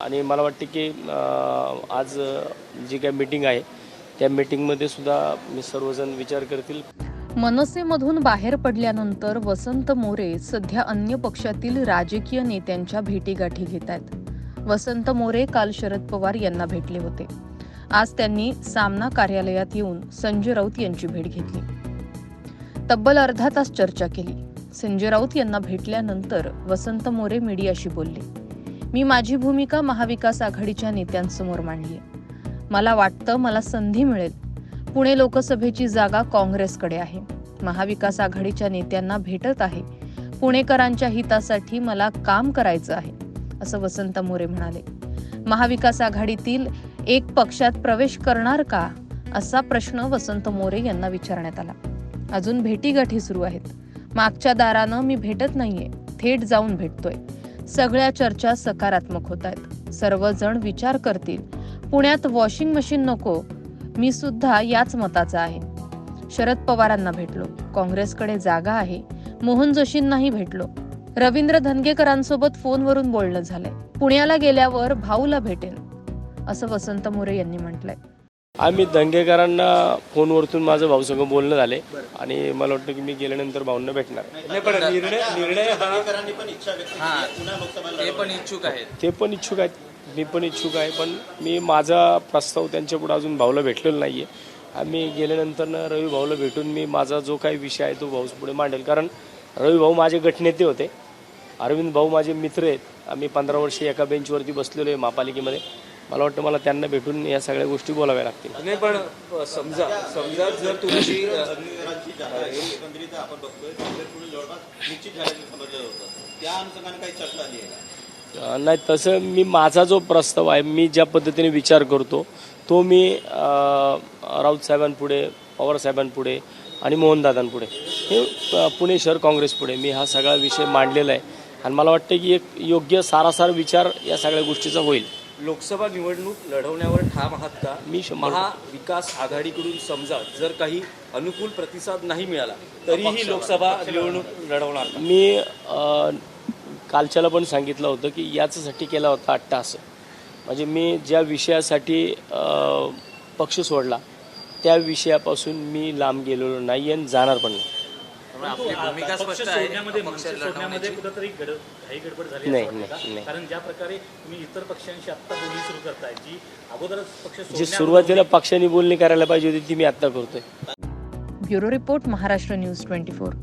आणि मला वाटते की अं, आज जी काही मीटिंग आहे त्या मीटिंगमध्ये सुद्धा मी सर्वजण विचार करतील. मनसेमधून बाहेर पडल्यानंतर वसंत मोरे सध्या अन्य पक्षातील राजकीय नेत्यांच्या भेटीगाठी घेत आहेत. वसंत मोरे काल शरद पवार यांना भेटले होते. आज त्यांनी सामना कार्यालयात येऊन संजय राऊत यांची भेट घेतली. तब्बल अर्धा तास चर्चा केली. संजय राऊत यांना भेटल्यानंतर वसंत मोरे मीडियाशी बोलले. मी माझी भूमिका महाविकास आघाडीच्या नेत्यांसमोर मांडली मला वाटतं मला संधी मिळेल. पुणे लोकसभेची जागा काँग्रेसकडे आहे. महाविकास आघाडीच्या नेत्यांना भेटत आहे. पुणेकरांच्या हितासाठी मला काम करायचं आहे असं वसंत मोरे म्हणाले. महाविकास आघाडीतील एक पक्षात प्रवेश करणार का असा प्रश्न वसंत मोरे यांना विचारण्यात आला. अजून भेटीगाठी सुरू आहेत. मागच्या दारानं मी भेटत नाहीये. थेट जाऊन भेटतोय. सगळ्या चर्चा सकारात्मक होत आहेत सर्वजण विचार करतील पुण्यात वॉशिंग मशीन नको मी सुद्धा याच मताचा आहे. शरद पवारांना भेटलो काँग्रेसकडे जागा आहे मोहन जोशींनाही भेटलो. रवींद्र धनगेकरांसोबत फोनवरून बोलणं झालंय पुण्याला गेल्यावर भाऊला भेटेन असं वसंत मोरे यांनी म्हटलंय. आम्ही दंगेकरांना फोनवरतून माझं भाऊसंग बोलणं झाले आणि मला वाटतं की मी गेल्यानंतर भाऊंना भेटणार. नाही पण निर्णय निर्णय हा हा. ते पण इच्छुक आहेत. ते पण इच्छुक आहेत. मी पण इच्छुक आहे पण मी माझा प्रस्ताव त्यांच्या पुढे अजून भाऊला भेटलेला नाही आहे आम्ही गेल्यानंतर ना रवी भाऊला भेटून मी माझा जो काही विषय आहे तो भाऊ पुढे मांडेल. कारण रवी भाऊ माझे गटनेते होते. अरविंद भाऊ माझे मित्र आहेत. आम्ही पंधरा वर्षे एका बेंचवरती बसलेलो आहे महापालिकेमध्ये. मला वाटतं मला त्यांना भेटून या सगळ्या गोष्टी बोलाव्या लागतील नाही पण समजा समजा जर तुमची अ, एकंदरीत आपण बघतोय काँग्रेस पुढे जवळपास निश्चित झाल्याचं समजलं होतं त्या अनुषंगाने काही चर्चा आली आहे का? अं, नाही तसं मी माझा जो प्रस्ताव आहे मी ज्या पद्धतीने विचार करतो तो मी राऊत साहेबांपुढे पवार साहेबांपुढे आणि मोहनदादांपुढे हे पुणे शहर काँग्रेसपुढे मी हा सगळा विषय मांडलेला आहे आणि मला वाटतं की एक योग्य सारासार विचार या सगळ्या गोष्टीचा होईल लोकसभा निवडणूक लढवण्यावर ठाम आहात का? मी महाविकास आघाडीकडून समजा जर काही अनुकूल प्रतिसाद नाही मिळाला तरीही लोकसभा निवडणूक लढवणार? मी अं, कालच्याला पण सांगितलं होतं की याच्यासाठी केला होता अट्टास म्हणजे मी ज्या विषयासाठी अं, पक्ष सोडला त्या विषयापासून मी लांब गेलेलो नाही आणि जाणार पण नाही. त्यामुळे आपली भूमिका स्पष्ट आहे सोडण्यामध्ये पक्ष मनसे सोडण्यामध्ये लढवण्याची कुठंतरी गड घाई गडबड झाली नाही, असं वाटतं नाही, का? नाही. कारण ज्या प्रकारे तुम्ही इतर पक्षांशी आता बोलणी सुरू करताय जी अगोदरच पक्ष जी सोडण्याअगोदर सुरुवातीला पक्षाने बोलणी करायला पाहिजे होती ती मी आत्ता करतोय bureau report Maharashtra news twenty four